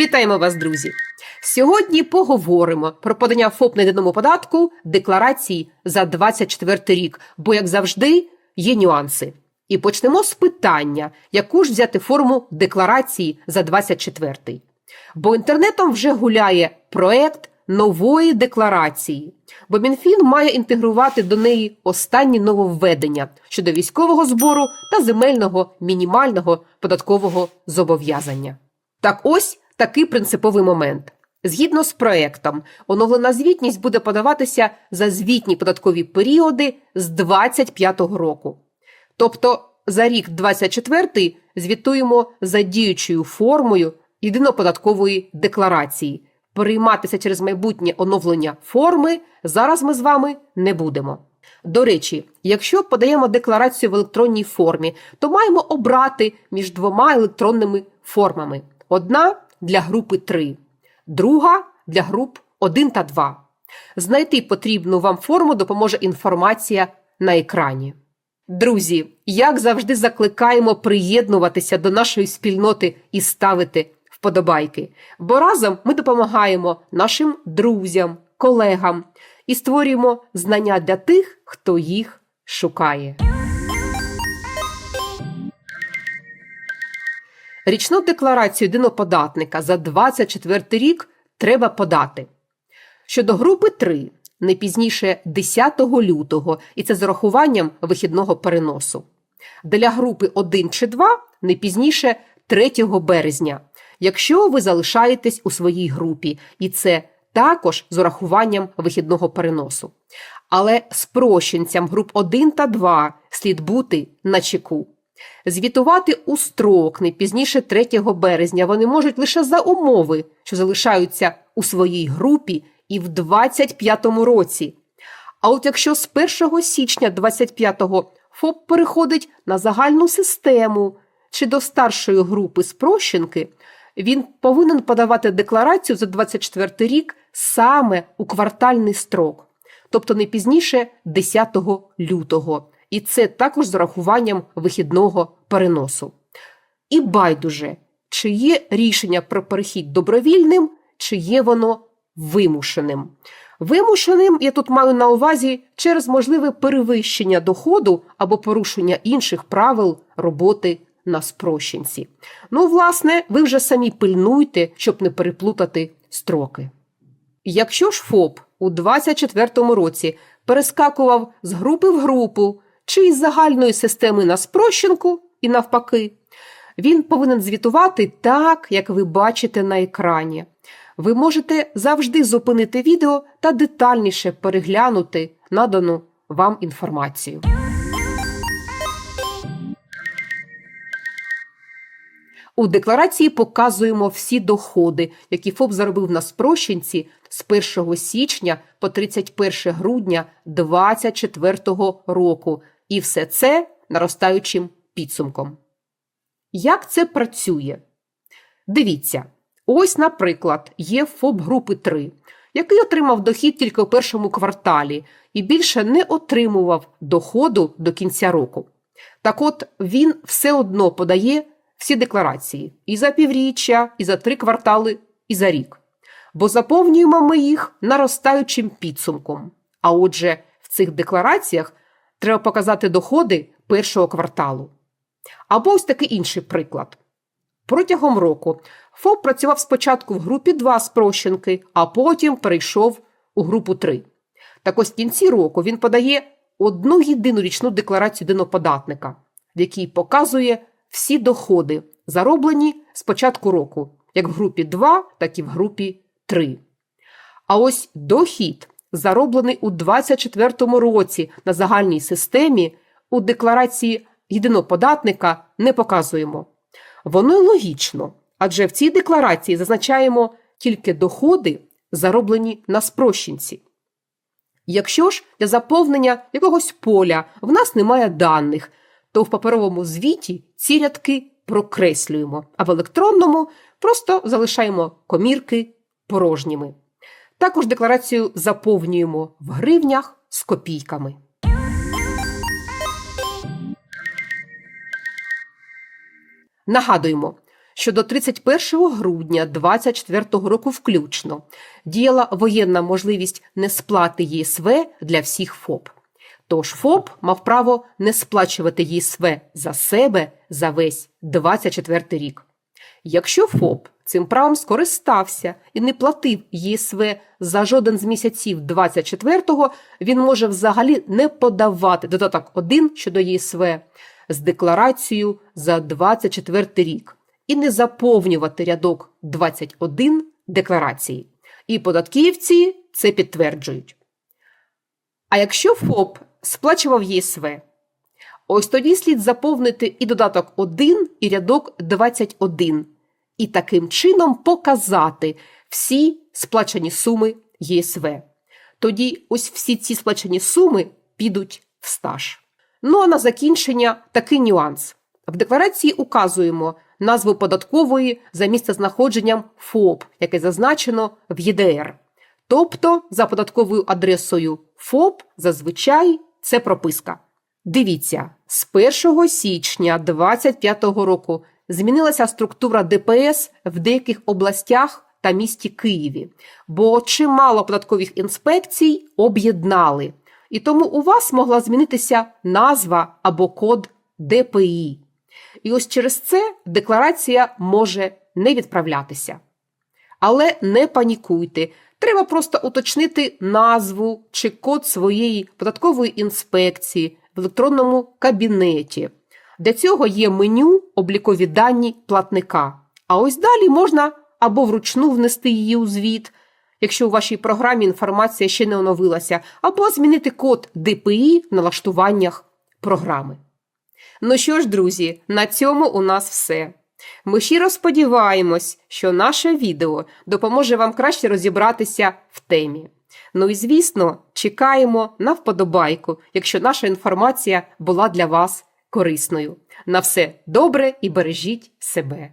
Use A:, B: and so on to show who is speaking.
A: Вітаємо вас, друзі! Сьогодні поговоримо про подання ФОП на єдиному податку декларації за 24 рік, бо, як завжди, є нюанси. І почнемо з питання, яку ж взяти форму декларації за 24. Бо інтернетом вже гуляє проект нової декларації, бо Мінфін має інтегрувати до неї останні нововведення щодо військового збору та земельного мінімального податкового зобов'язання. Так ось такий принциповий момент. Згідно з проектом, оновлена звітність буде подаватися за звітні податкові періоди з 25 року. Тобто за рік 24 звітуємо за діючою формою єдиноподаткової декларації. Перейматися через майбутнє оновлення форми зараз ми з вами не будемо. До речі, якщо подаємо декларацію в електронній формі, то маємо обрати між двома електронними формами: одна для групи 3, друга для груп 1 та 2. Знайти потрібну вам форму допоможе інформація на екрані. Друзі, як завжди, закликаємо приєднуватися до нашої спільноти і ставити вподобайки, бо разом ми допомагаємо нашим друзям, колегам і створюємо знання для тих, хто їх шукає. Річну декларацію єдиноподатника за 24 рік треба подати. Щодо групи 3 не пізніше 10 лютого, і це з урахуванням вихідного переносу. Для групи 1 чи 2 не пізніше 3 березня, якщо ви залишаєтесь у своїй групі, і це також з урахуванням вихідного переносу. Але спрощенцям груп 1 та 2 слід бути на чеку. Звітувати у строк не пізніше 3 березня вони можуть лише за умови, що залишаються у своїй групі і в 25-му році. А от якщо з 1 січня 25-го ФОП переходить на загальну систему чи до старшої групи спрощенки, він повинен подавати декларацію за 24 рік саме у квартальний строк, тобто не пізніше 10 лютого. І це також з урахуванням вихідного переносу. І байдуже, чи є рішення про перехід добровільним, чи є воно вимушеним. Вимушеним я тут маю на увазі через можливе перевищення доходу або порушення інших правил роботи на спрощенці. Ну, власне, ви вже самі пильнуйте, щоб не переплутати строки. Якщо ж ФОП у 2024 році перескакував з групи в групу чи із загальної системи на спрощенку і навпаки, він повинен звітувати так, як ви бачите на екрані. Ви можете завжди зупинити відео та детальніше переглянути надану вам інформацію. У декларації показуємо всі доходи, які ФОП заробив на спрощенці з 1 січня по 31 грудня 2024 року. І все це наростаючим підсумком. Як це працює? Дивіться. Ось, наприклад, є ФОП групи 3, який отримав дохід тільки у першому кварталі і більше не отримував доходу до кінця року. Так от він все одно подає всі декларації і за півріччя, і за три квартали, і за рік. Бо заповнюємо ми їх наростаючим підсумком. А отже, в цих деклараціях треба показати доходи першого кварталу. Або ось такий інший приклад. Протягом року ФОП працював спочатку в групі 2 спрощенки, а потім перейшов у групу 3. Так ось в кінці року він подає одну єдину річну декларацію диноподатника, в якій показує всі доходи, зароблені з початку року, як в групі 2, так і в групі 3. А ось дохід, зароблений у 2024 році на загальній системі, у декларації єдиноподатника не показуємо. Воно логічно, адже в цій декларації зазначаємо тільки доходи, зароблені на спрощенці. Якщо ж для заповнення якогось поля в нас немає даних, то в паперовому звіті ці рядки прокреслюємо, а в електронному просто залишаємо комірки порожніми. Також декларацію заповнюємо в гривнях з копійками. Нагадуємо, що до 31 грудня 2024 року включно діяла воєнна можливість несплати ЄСВ для всіх ФОП. Тож ФОП мав право не сплачувати ЄСВ за себе за весь 24 рік. Якщо ФОП цим правом скористався і не платив ЄСВ за жоден з місяців 24-го, він може взагалі не подавати додаток 1 щодо ЄСВ з декларацією за 24 рік і не заповнювати рядок 21 декларації. І податківці це підтверджують. А якщо ФОП сплачував ЄСВ, ось тоді слід заповнити і додаток 1, і рядок 21, і таким чином показати всі сплачені суми ЄСВ. Тоді ось всі ці сплачені суми підуть в стаж. Ну а на закінчення такий нюанс. В декларації указуємо назву податкової за місцезнаходженням ФОП, яке зазначено в ЄДР. Тобто за податковою адресою ФОП зазвичай це прописка. Дивіться, з 1 січня 2025 року змінилася структура ДПС в деяких областях та місті Києві, бо чимало податкових інспекцій об'єднали. І тому у вас могла змінитися назва або код ДПІ. І ось через це декларація може не відправлятися. Але не панікуйте. Треба просто уточнити назву чи код своєї податкової інспекції в електронному кабінеті. Для цього є меню облікові дані платника. А ось далі можна або вручну внести її у звіт, якщо у вашій програмі інформація ще не оновилася, або змінити код ДПІ в налаштуваннях програми. Ну що ж, друзі, на цьому у нас все. Ми щиро сподіваємось, що наше відео допоможе вам краще розібратися в темі. Ну і звісно, чекаємо на вподобайку, якщо наша інформація була для вас корисною. На все добре і бережіть себе.